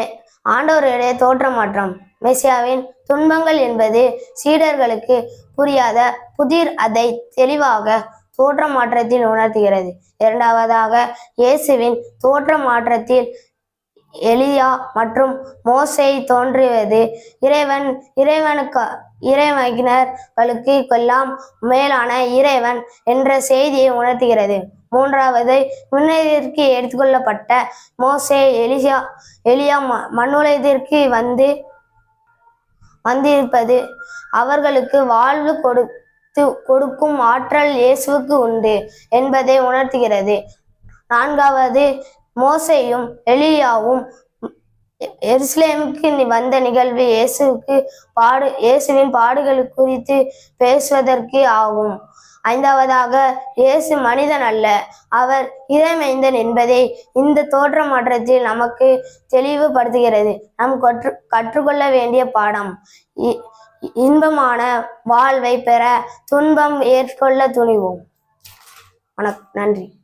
மெ- ஆண்டவருடைய தோற்றமாற்றம். மெசியாவின் துன்பங்கள் என்பது சீடர்களுக்கு புரியாத புதிர் அதை தெளிவாக தோற்ற மாற்றத்தில் உணர்த்துகிறது. இரண்டாவதாக இயேசுவின் தோற்ற மாற்றத்தில் எலியா மற்றும் மோசை தோன்றுவது இறைவன் இறைவனுக்கு இறைவனர்களுக்கு கொல்லாம் மேலான இறைவன் என்ற செய்தியை உணர்த்துகிறது. மூன்றாவது முன்னேறிற்கு எடுத்துக்கொள்ளப்பட்ட மோசே எலியா எலியா ம- மண்ணுலகிற்கு வந்து வந்திருப்பது. அவர்களுக்கு வாழ்வு கொடுத்து கொடுக்கும் ஆற்றல் இயேசுவுக்கு உண்டு என்பதை உணர்த்துகிறது. நான்காவது மோசையும் எலியாவும் எருசலேமுக்கு வந்த நிகழ்வு இயேசுவுக்கு பாடு இயேசுவின் பாடுகள் குறித்து பேசுவதற்கு ஆகும். ஐந்தாவதாக இயேசு மனிதன் அல்ல. அவர் இறைமைந்தன் என்பதை இந்த தோற்ற மாற்றத்தில் நமக்கு தெளிவுபடுத்துகிறது. நாம் கற்று கற்றுக்கொள்ள வேண்டிய பாடம். இ- இன்பமான வாழ்வை பெற துன்பம் ஏற்கொள்ள துணிவோம். வணக்கம். நன்றி.